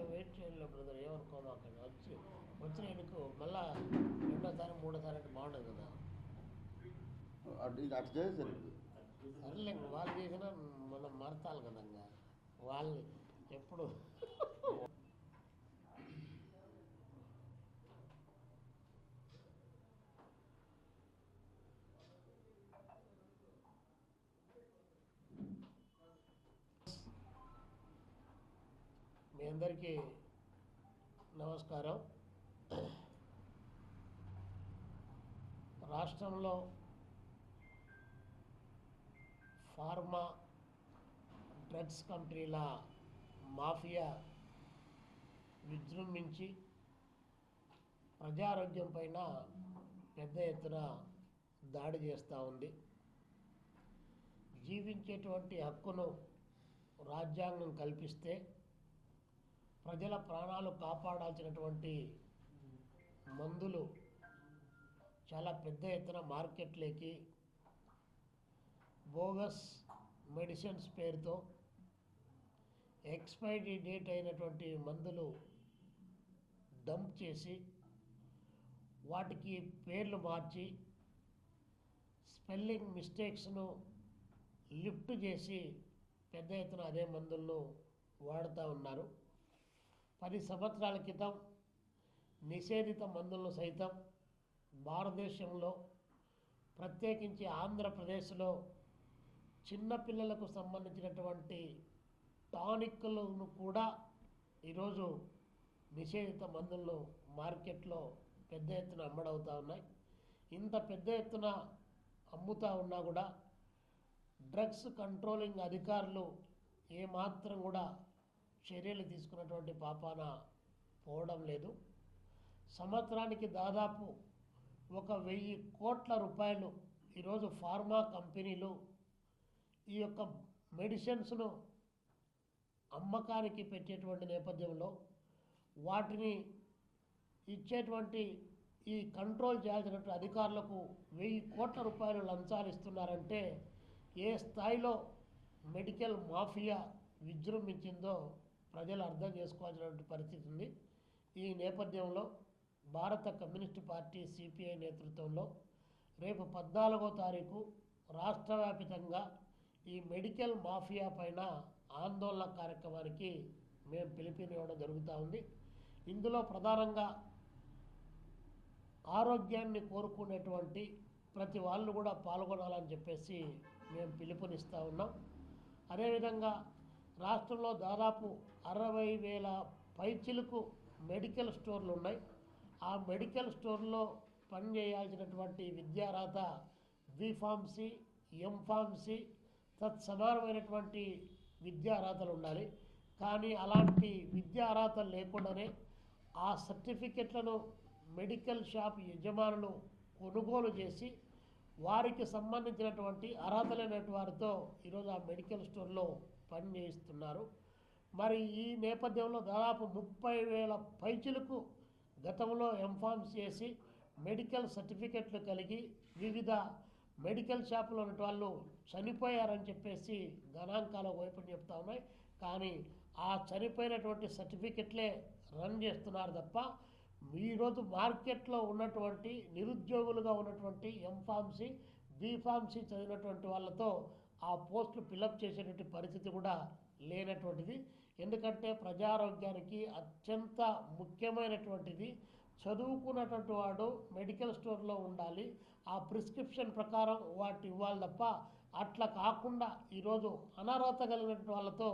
ఇల్లు బ్రదర్ ఏమనుకోమా అక్కడ వచ్చి వచ్చిన ఎన్నుకు మళ్ళా రెండోసారి మూడోసారి అంటే బాగుండదు కదా. అటు అటు సర్లే వాళ్ళు చేసినా మనం మరతాలి కదా ఇంకా వాళ్ళని ఎప్పుడు అందరికీ నమస్కారం. రాష్ట్రంలో ఫార్మా డ్రగ్స్ కంపెనీల మాఫియా విజృంభించి ప్రజారోగ్యం పైన పెద్ద ఎత్తున దాడి చేస్తూ ఉంది. జీవించేటువంటి హక్కును రాజ్యాంగం కల్పిస్తే ప్రజల ప్రాణాలు కాపాడాల్సినటువంటి మందులు చాలా పెద్ద ఎత్తున మార్కెట్లోకి బోగస్ మెడిసిన్స్ పేరుతో ఎక్స్పైరీ డేట్ అయినటువంటి మందులు డంప్ చేసి వాటికి పేర్లు మార్చి స్పెల్లింగ్ మిస్టేక్స్ను లిఫ్ట్ చేసి పెద్ద ఎత్తున అదే మందులను వాడుతూ ఉన్నారు. పది సంవత్సరాల క్రితం నిషేధిత మందులను సైతం భారతదేశంలో ప్రత్యేకించి ఆంధ్రప్రదేశ్లో చిన్నపిల్లలకు సంబంధించినటువంటి టానిక్లను కూడా ఈరోజు నిషేధిత మందులు మార్కెట్లో పెద్ద ఎత్తున అమ్మడవుతూ ఉన్నాయి. ఇంత పెద్ద ఎత్తున అమ్ముతూ ఉన్నా కూడా డ్రగ్స్ కంట్రోలింగ్ అధికారులు ఏమాత్రం కూడా చర్యలు తీసుకున్నటువంటి పాపాన పోవడం లేదు. సంవత్సరానికి దాదాపు ఒక వెయ్యి కోట్ల రూపాయలు ఈరోజు ఫార్మా కంపెనీలు ఈ యొక్క మెడిసిన్స్ను అమ్మకానికి పెట్టేటువంటి నేపథ్యంలో వాటిని ఇచ్చేటువంటి ఈ కంట్రోల్ చేయాల్సినటువంటి అధికారులకు వెయ్యి కోట్ల రూపాయలు లంచాలు ఇస్తున్నారంటే ఏ స్థాయిలో మెడికల్ మాఫియా విజృంభించిందో ప్రజలు అర్థం చేసుకోవాల్సినటువంటి పరిస్థితి ఉంది. ఈ నేపథ్యంలో భారత కమ్యూనిస్ట్ పార్టీ సిపిఐ నేతృత్వంలో రేపు పద్నాలుగో తారీఖు రాష్ట్ర వ్యాపితంగా ఈ మెడికల్ మాఫియా పైన ఆందోళన కార్యక్రమానికి మేము పిలిపినివ్వడం జరుగుతూ ఉంది. ఇందులో ప్రధానంగా ఆరోగ్యాన్ని కోరుకునేటువంటి ప్రతి వాళ్ళు కూడా పాల్గొనాలని చెప్పేసి మేము పిలుపునిస్తూ ఉన్నాం. అదేవిధంగా రాష్ట్రంలో దాదాపు అరవై వేల పైచిలకు మెడికల్ స్టోర్లు ఉన్నాయి. ఆ మెడికల్ స్టోర్లో పనిచేయాల్సినటువంటి విద్యార్హత బీఫార్మసీ ఎంఫార్మసీ తత్సమానమైనటువంటి విద్యార్హతలు ఉండాలి. కానీ అలాంటి విద్యార్హతలు లేకుండానే ఆ సర్టిఫికెట్లను మెడికల్ షాప్ యజమానులు కొనుగోలు చేసి వారికి సంబంధించినటువంటి అర్హత లేనటువంటి వారితో ఈరోజు ఆ మెడికల్ స్టోర్లో పని చేయిస్తున్నారు. మరి ఈ నేపథ్యంలో దాదాపు ముప్పై వేల పైచులకు గతంలో ఎంఫామ్స్ చేసి మెడికల్ సర్టిఫికెట్లు కలిగి వివిధ మెడికల్ షాపులో ఉన్న వాళ్ళు చనిపోయారని చెప్పేసి గణాంకాల వైపు చెప్తా ఉన్నాయి. కానీ ఆ చనిపోయినటువంటి సర్టిఫికెట్లే రన్ చేస్తున్నారు తప్ప ఈరోజు మార్కెట్లో ఉన్నటువంటి నిరుద్యోగులుగా ఉన్నటువంటి ఎంఫార్మసీ బీఫార్మసీ చదివినటువంటి వాళ్ళతో ఆ పోస్టులు ఫిలప్ చేసేటువంటి పరిస్థితి కూడా లేనటువంటిది. ఎందుకంటే ప్రజారోగ్యానికి అత్యంత ముఖ్యమైనటువంటిది. చదువుకున్నటువంటి వాడు మెడికల్ స్టోర్లో ఉండాలి. ఆ ప్రిస్క్రిప్షన్ ప్రకారం వాటి ఇవ్వాలి తప్ప అట్లా కాకుండా ఈరోజు అనర్హత కలిగినటువంటి వాళ్ళతో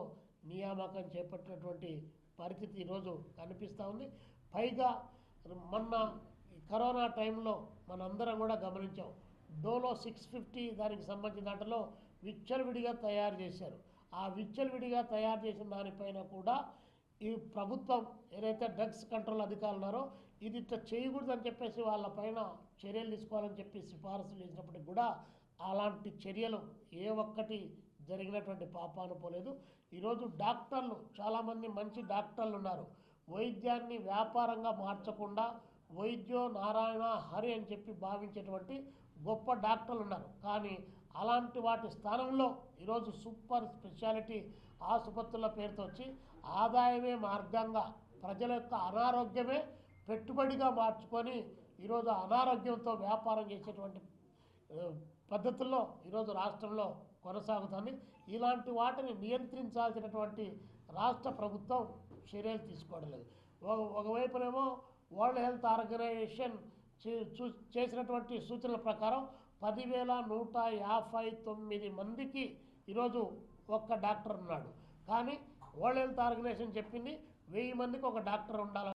నియామకం చేపట్టినటువంటి పరిస్థితి ఈరోజు కనిపిస్తూ ఉంది. పైగా మొన్న కరోనా టైంలో మనందరం కూడా గమనించాం. డోలో సిక్స్ ఫిఫ్టీ దానికి సంబంధించిన దాంట్లో విచ్చలవిడిగా తయారు చేశారు. ఆ విచ్చలవిడిగా తయారు చేసిన దానిపైన కూడా ఈ ప్రభుత్వం ఏదైతే డ్రగ్స్ కంట్రోల్ అధికారులు ఉన్నారో ఇది ఇట్లా చేయకూడదని చెప్పేసి వాళ్ళపైన చర్యలు తీసుకోవాలని చెప్పి సిఫారసులు చేసినప్పటికి కూడా అలాంటి చర్యలు ఏ ఒక్కటి జరిగినటువంటి పాపాను పోలేదు. ఈరోజు డాక్టర్లు చాలామంది మంచి డాక్టర్లు ఉన్నారు. వైద్యాన్ని వ్యాపారంగా మార్చకుండా వైద్యో నారాయణ హరి అని చెప్పి భావించేటువంటి గొప్ప డాక్టర్లు ఉన్నారు. కానీ అలాంటి వాటి స్థానంలో ఈరోజు సూపర్ స్పెషాలిటీ ఆసుపత్రుల పేరుతో వచ్చి ఆదాయమే మార్గంగా ప్రజల యొక్క అనారోగ్యమే పెట్టుబడిగా మార్చుకొని ఈరోజు అనారోగ్యంతో వ్యాపారం చేసేటువంటి పద్ధతుల్లో ఈరోజు రాష్ట్రంలో కొనసాగుతుంది. ఇలాంటి వాటిని నియంత్రించాల్సినటువంటి రాష్ట్ర ప్రభుత్వం చర్యలు తీసుకోవడం లేదు. ఒక- ఒకవైపునేమో వరల్డ్ హెల్త్ ఆర్గనైజేషన్ చే- చూ- చేసినటువంటి సూచనల ప్రకారం పదివేల నూట యాభై తొమ్మిది మందికి ఈరోజు ఒక్క డాక్టర్ ఉన్నాడు. కానీ వరల్డ్ హెల్త్ ఆర్గనైజేషన్ చెప్పింది వెయ్యి మందికి ఒక డాక్టర్ ఉండాలి